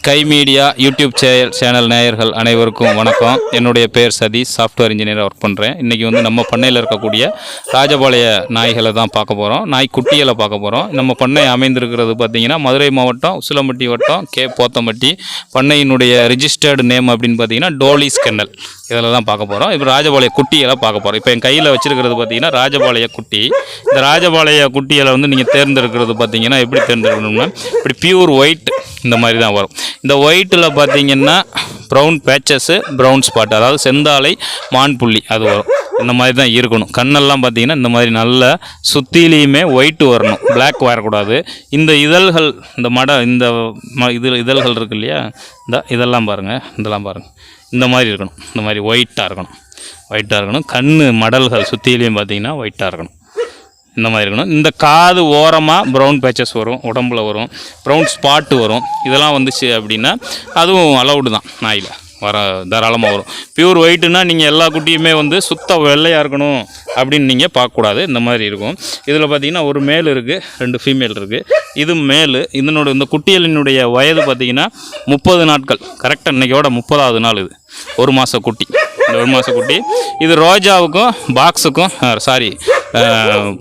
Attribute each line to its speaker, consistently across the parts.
Speaker 1: Sky media YouTube channel channel நேயர்கள் அனைவருக்கும் வணக்கம். என்னுடைய பேர் சதீஷ் சாஃப்ட்வேர் இன்ஜினியராக ஒர்க் பண்ணுறேன் இன்றைக்கி வந்து நம்ம பண்ணையில் இருக்கக்கூடிய ராஜபாளைய நாய்களை தான் பார்க்க போகிறோம் நாய் குட்டிகளை பார்க்க போகிறோம் நம்ம பண்ணை அமைந்திருக்கிறது பார்த்திங்கன்னா மதுரை மாவட்டம் உசிலம்பட்டி வட்டம் கே போத்தம்பட்டி. பண்ணையினுடைய ரிஜிஸ்டர்டு நேம் அப்படின்னு பார்த்தீங்கன்னா டோலிஸ் கென்னல் இதில் தான் பார்க்க போகிறோம் இப்போ ராஜபாளைய குட்டிகளை பார்க்க போகிறோம் இப்போ என் கையில் வச்சிருக்கிறது பார்த்தீங்கன்னா ராஜபாளைய குட்டி. இந்த ராஜபாளைய குட்டிகளை வந்து நீங்கள் தேர்ந்தெடுக்கிறது பார்த்தீங்கன்னா எப்படி தேர்ந்தெடுக்கணும்னா இப்படி பியூர் ஒயிட் இந்த மாதிரி தான் வரும். இந்த ஒயிட்டில் பார்த்தீங்கன்னா ப்ரௌன் பேச்சஸ்ஸு ப்ரௌன் ஸ்பாட் அதாவது செந்தாலை மான் புள்ளி அது வரும். இந்த மாதிரி தான் இருக்கணும். கண்ணெல்லாம் பார்த்தீங்கன்னா இந்த மாதிரி நல்லா சுற்றிலையுமே ஒயிட் வரணும். பிளாக் வரக்கூடாது. இந்த இதழ்கள் இந்த மட இந்த ம இது இதழ்கள் இருக்கு இல்லையா? இந்த இதெல்லாம் பாருங்கள் இதெல்லாம் பாருங்கள் இந்த மாதிரி இருக்கணும். இந்த மாதிரி ஒயிட்டாக இருக்கணும். ஒயிட்டாக இருக்கணும். கண் மடல்கள் சுற்றிலையும் பார்த்தீங்கன்னா ஒயிட்டாக இருக்கணும். இந்த மாதிரி இருக்கணும். இந்த காது ஓரமாக ப்ரௌன் பேச்சஸ் வரும் உடம்புல வரும் ப்ரௌன் ஸ்பாட்டு வரும். இதெல்லாம் வந்துச்சு அப்படின்னா அதுவும் அலௌடு தான். நாயில் வர தாராளமாக வரும். பியூர் ஒயிட்டுனா நீங்கள் எல்லா குட்டியுமே வந்து சுத்த வெள்ளையாக இருக்கணும் அப்படின்னு நீங்கள் பார்க்கக்கூடாது. இந்த மாதிரி இருக்கும். இதில் பார்த்தீங்கன்னா ஒரு மேல் இருக்குது ரெண்டு ஃபீமேல் இருக்குது இது மேல் இதனோட இந்த குட்டிகளினுடைய வயது பார்த்தீங்கன்னா முப்பது நாட்கள். கரெக்டாக இன்றைக்கோட முப்பதாவது நாள் இது. ஒரு மாத குட்டி. இந்த ஒரு மாத குட்டி. இது ரோஜாவுக்கும் பாக்ஸுக்கும் சாரி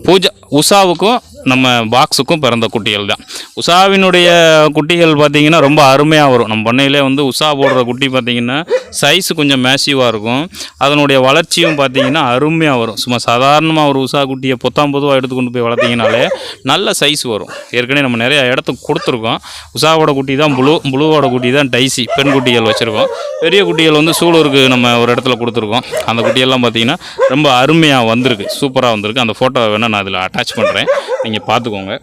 Speaker 1: பூஜா உஷாவுக்கும் நம்ம பாக்ஸுக்கும் பிறந்த குட்டிகள் தான். உஷாவினுடைய குட்டிகள் பார்த்திங்கன்னா ரொம்ப அருமையாக வரும். நம்ம பண்ணையிலே வந்து உஷா போடுற குட்டி பார்த்திங்கன்னா சைஸ் கொஞ்சம் மேசிவாக இருக்கும். அதனுடைய வளர்ச்சியும் பார்த்திங்கன்னா அருமையாக வரும். சும்மா சாதாரணமாக ஒரு உஷா குட்டியை பொத்தாம் பொதுவாக எடுத்து கொண்டு போய் வளர்த்திங்கனாலே நல்ல சைஸ் வரும். ஏற்கனவே நம்ம நிறையா இடத்துக்கு கொடுத்துருக்கோம். உஷாவோட குட்டி தான் ப்ளூ ப்ளூவோட குட்டி தான் டைசி பெண் குட்டிகள் வச்சுருக்கோம். பெரிய குட்டிகள் வந்து சூலூருக்கு நம்ம ஒரு இடத்துல கொடுத்துருக்கோம். அந்த குட்டியெல்லாம் பார்த்திங்கன்னா ரொம்ப அருமையாக வந்திருக்கு. சூப்பராக வந்திருக்கு. அந்த ஃபோட்டோவை வேணால் நான் அதில் அட்டாச் பண்ணுறேன் நீங்கள் பார்த்துக்கோங்க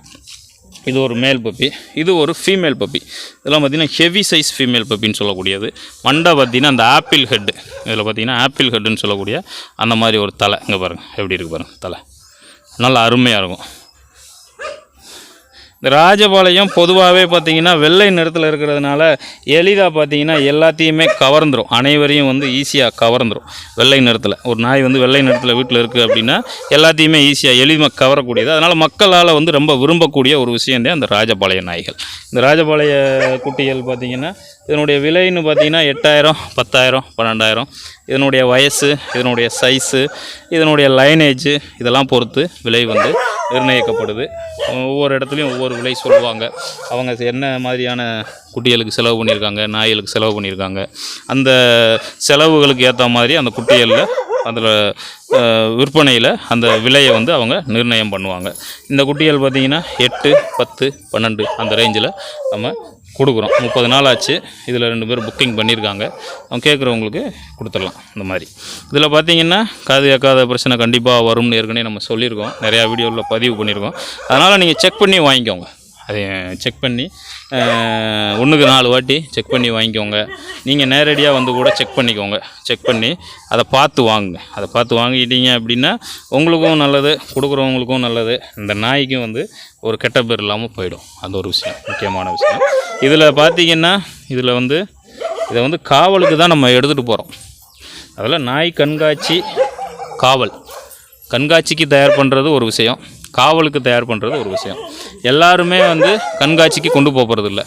Speaker 1: இது ஒரு மேல் பப்பி இது ஒரு ஃபீமேல் பப்பி இதெல்லாம் பார்த்தீங்கன்னா ஹெவி சைஸ் ஃபீமேல் பப்பின்னு சொல்லக்கூடியது. மண்டை பார்த்தீங்கன்னா அந்த ஆப்பிள் ஹெட்டு இதில் பார்த்தீங்கன்னா ஆப்பிள் ஹெட்டுன்னு சொல்லக்கூடிய அந்த மாதிரி ஒரு தலை. இங்கே பாருங்கள் எப்படி இருக்குது பாருங்கள் தலை. நல்லா அருமையாக இருக்கும். ராஜபாளையம் பொதுவாகவே பார்த்தீங்கன்னா வெள்ளை நிறத்தில் இருக்கிறதுனால எளிதாக பார்த்தீங்கன்னா எல்லாத்தையுமே கவர்ந்துடும் அனைவரையும் வந்து ஈஸியாக கவர்ந்துடும் வெள்ளை நிறத்தில். ஒரு நாய் வந்து வெள்ளை நிறத்தில் வீட்டில் இருக்குது அப்படின்னா எல்லாத்தையுமே ஈஸியாக எளிமை கவரக்கூடியது. அதனால் மக்களால் வந்து ரொம்ப விரும்பக்கூடிய ஒரு விஷயந்தே அந்த ராஜபாளைய நாய்கள். இந்த ராஜபாளைய குட்டிகள் பார்த்தீங்கன்னா இதனுடைய விலைன்னு பார்த்தீங்கன்னா எட்டாயிரம் பத்தாயிரம் பன்னெண்டாயிரம். இதனுடைய வயசு இதனுடைய சைஸு இதனுடைய லைனேஜ் இதெல்லாம் பொறுத்து விலை வந்து நிர்ணயிக்கப்படுது. ஒவ்வொரு இடத்துலையும் ஒவ்வொரு விலை சொல்லுவாங்க. அவங்க என்ன மாதிரியான குட்டிகளுக்கு செலவு பண்ணியிருக்காங்க நாய்களுக்கு செலவு பண்ணியிருக்காங்க. அந்த செலவுகளுக்கு ஏற்ற மாதிரி அந்த குட்டிகளில் அதில் விற்பனையில் அந்த விலையை வந்து அவங்க நிர்ணயம் பண்ணுவாங்க. இந்த குட்டிகள் பார்த்திங்கன்னா எட்டு பத்து பன்னெண்டு அந்த ரேஞ்சில் நம்ம கொடுக்குறோம். முப்பது நாள் ஆச்சு. இதில் ரெண்டு பேர் புக்கிங் பண்ணியிருக்காங்க. அவங்க கேட்குறவங்களுக்கு கொடுத்துடலாம். இந்த மாதிரி. இதில் பார்த்தீங்கன்னா காது கேட்காத பிரச்சனை கண்டிப்பாக வரும்னு ஏற்கனவே நம்ம சொல்லியிருக்கோம். நிறையா வீடியோவில் பதிவு பண்ணியிருக்கோம். அதனால் நீங்கள் செக் பண்ணி வாங்கிக்கோங்க. அதை செக் பண்ணி ஒன்றுக்கு நாலு வாட்டி செக் பண்ணி வாங்கிக்கோங்க. நீங்கள் நேரடியாக வந்து கூட செக் பண்ணிக்கோங்க. செக் பண்ணி அதை பார்த்து வாங்குங்க. அதை பார்த்து வாங்கிட்டீங்க அப்படின்னா உங்களுக்கும் நல்லது கொடுக்குறவங்களுக்கும் நல்லது. இந்த நாய்க்கும் வந்து ஒரு கெட்ட பேர் இல்லாமல் போயிடும். அந்த ஒரு விஷயம் முக்கியமான விஷயம். இதில் பார்த்தீங்கன்னா இதில் வந்து இதை வந்து காவலுக்கு தான் நம்ம எடுத்துகிட்டு போகிறோம் அதில் நாய் கண்காட்சி காவல். கண்காட்சிக்கு தயார் பண்ணுறது ஒரு விஷயம். காவலுக்கு தயார் பண்ணுறது ஒரு விஷயம். எல்லாருமே வந்து கண்காட்சிக்கு கொண்டு போக போகிறதில்ல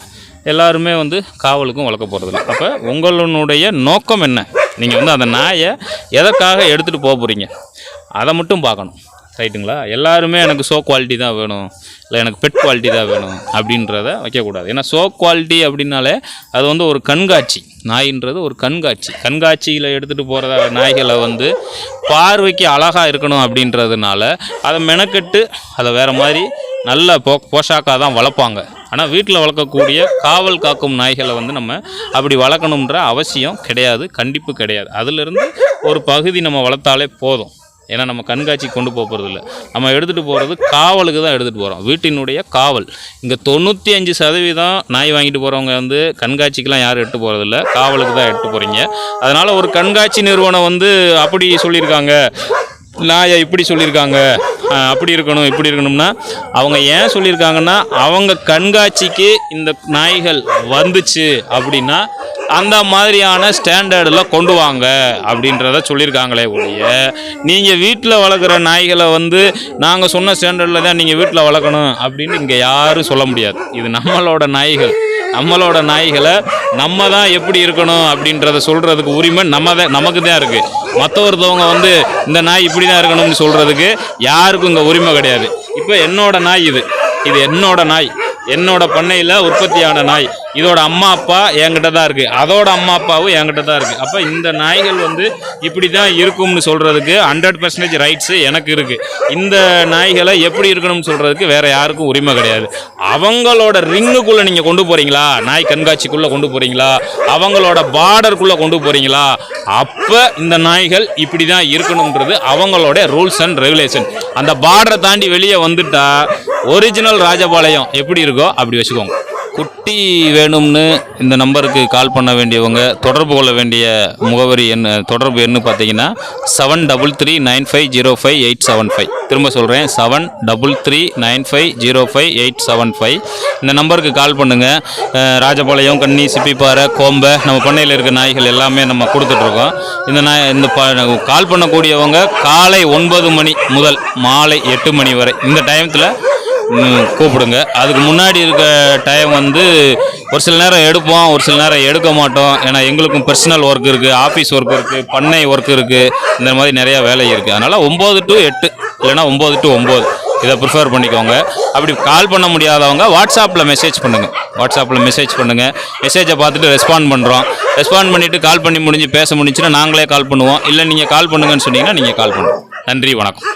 Speaker 1: எல்லாருமே வந்து காவலுக்கும் வளர்க்க போகிறதில்ல அப்போ உங்களுடைய நோக்கம் என்ன? நீங்கள் வந்து அந்த நாயை எதற்காக எடுத்துகிட்டு போக போகிறீங்க அதை மட்டும் பார்க்கணும். ரைட்டுங்களா எல்லாருமே எனக்கு சோ குவாலிட்டி தான் வேணும். இல்லை எனக்கு பெட் குவாலிட்டி தான் வேணும் அப்படின்றத வைக்கக்கூடாது. ஏன்னா சோ குவாலிட்டி அப்படின்னாலே அது வந்து ஒரு கண்காட்சி. நாயின்றது ஒரு கண்காட்சி. கண்காட்சியில் எடுத்துகிட்டு போகிறத நாய்களை வந்து பார்வைக்கு அழகாக இருக்கணும் அப்படின்றதுனால அதை மெனக்கெட்டு அதை வேறு மாதிரி நல்ல போ போஷாக்காக தான் வளர்ப்பாங்க. ஆனால் வீட்டில் வளர்க்கக்கூடிய காவல் காக்கும் நாய்களை வந்து நம்ம அப்படி வளர்க்கணுன்ற அவசியம் கிடையாது. கண்டிப்பு கிடையாது. அதிலிருந்து ஒரு பகுதி நம்ம வளர்த்தாலே போதும். ஏன்னா நம்ம கண்காட்சிக்கு கொண்டு போக போகிறது இல்லை நம்ம எடுத்துகிட்டு போகிறது காவலுக்கு தான் எடுத்துகிட்டு போகிறோம் வீட்டினுடைய காவல். இங்கே தொண்ணூற்றி அஞ்சு சதவீதம் நாய் வாங்கிட்டு போகிறவங்க வந்து கண்காட்சிக்கெலாம் யாரும் எட்டு போகிறதில்ல காவலுக்கு தான் எட்டு போகிறீங்க அதனால் ஒரு கண்காட்சி நிறுவனம் வந்து அப்படி சொல்லியிருக்காங்க. நாயை இப்படி சொல்லியிருக்காங்க. அப்படி இருக்கணும் இப்படி இருக்கணும்னா அவங்க ஏன் சொல்லியிருக்காங்கன்னா அவங்க கண்காட்சிக்கு இந்த நாய்கள் வந்துச்சு அப்படின்னா அந்த மாதிரியான ஸ்டாண்டர்டில் கொண்டு வாங்க அப்படின்றத சொல்லியிருக்காங்களே ஒழிய நீங்கள் வீட்டில் வளர்க்குற நாய்களை வந்து நாங்கள் சொன்ன ஸ்டாண்டர்டில் தான் நீங்கள் வீட்டில் வளர்க்கணும் அப்படின்னு இங்கே யாரும் சொல்ல முடியாது. இது நம்மளோட நாய்கள். நம்மளோட நாய்களை நம்ம தான் எப்படி இருக்கணும் அப்படின்றத சொல்கிறதுக்கு உரிமை நம்ம தான் நமக்கு தான் இருக்குது மற்ற ஒருத்தவங்க வந்து இந்த நாய் இப்படி தான் இருக்கணும்னு சொல்கிறதுக்கு யாருக்கும் இங்கே உரிமை கிடையாது. இப்போ என்னோட நாய் இது. இது என்னோட நாய். என்னோட பண்ணையில் உற்பத்தியான நாய். இதோட அம்மா அப்பா என்கிட்ட தான் இருக்குது அதோட அம்மா அப்பாவும் என்கிட்ட தான் இருக்குது அப்போ இந்த நாய்கள் வந்து இப்படி தான் இருக்கும்னு சொல்கிறதுக்கு ஹண்ட்ரட் பர்சன்டேஜ் ரைட்ஸு எனக்கு இருக்குது இந்த நாய்களை எப்படி இருக்கணும்னு சொல்கிறதுக்கு வேறு யாருக்கும் உரிமை கிடையாது. அவங்களோட ரிங்குக்குள்ளே நீங்கள் கொண்டு போகிறீங்களா நாய் கண்காட்சிக்குள்ளே கொண்டு போகிறீங்களா அவங்களோட பார்டருக்குள்ளே கொண்டு போகிறீங்களா அப்போ இந்த நாய்கள் இப்படி தான் இருக்கணுன்றது அவங்களோட ரூல்ஸ் அண்ட் ரெகுலேஷன் அந்த பார்டரை தாண்டி வெளியே வந்துட்டால் ஒரிஜினல் ராஜபாளையம் எப்படி இருக்கோ அப்படி வச்சுக்கோங்க. குட்டி வேணும்னு இந்த நம்பருக்கு கால் பண்ண வேண்டியவங்க தொடர்பு கொள்ள வேண்டிய முகவரி என்ன தொடர்பு எண்ணு பார்த்தீங்கன்னா seven double three nine five zero five eight seven five திரும்ப சொல்கிறேன் seven double three nine five zero five eight seven five இந்த நம்பருக்கு கால் பண்ணுங்கள் ராஜபாளையம் கன்னி சிப்பிப்பாறை கோம்பை நம்ம பண்ணையில் இருக்க நாய்கள் எல்லாமே நம்ம கொடுத்துட்ருக்கோம். இந்த நாய் இந்த கால் பண்ணக்கூடியவங்க காலை ஒன்பது மணி முதல் மாலை எட்டு மணி வரை. இந்த டயத்தில் கூப்பிடுங்க. அதுக்கு முன்னாடி இருக்க டைம் வந்து ஒரு சில நேரம் எடுப்போம் ஒரு சில நேரம் எடுக்க மாட்டோம். ஏன்னா எங்களுக்கும் பர்சனல் ஒர்க் இருக்குது ஆஃபீஸ் ஒர்க் இருக்குது பண்ணை ஒர்க் இருக்குது இந்த மாதிரி நிறையா வேலை இருக்குது அதனால் ஒம்பது டு எட்டு இல்லைன்னா ஒம்பது டு ஒம்பது இதை ப்ரிஃபர் பண்ணிக்கோங்க. அப்படி கால் பண்ண முடியாதவங்க வாட்ஸ்அப்பில் மெசேஜ் பண்ணுங்கள் வாட்ஸ்அப்பில் மெசேஜ் பண்ணுங்கள் மெசேஜை பார்த்துட்டு ரெஸ்பாண்ட் பண்ணுறோம் ரெஸ்பாண்ட் பண்ணிவிட்டு கால் பண்ணி முடிஞ்சு பேச முடிஞ்சுன்னா நாங்களே கால் பண்ணுவோம். இல்லை நீங்கள் கால் பண்ணுங்கன்னு சொன்னீங்கன்னா நீங்கள் கால் பண்ணுவோம். நன்றி வணக்கம்.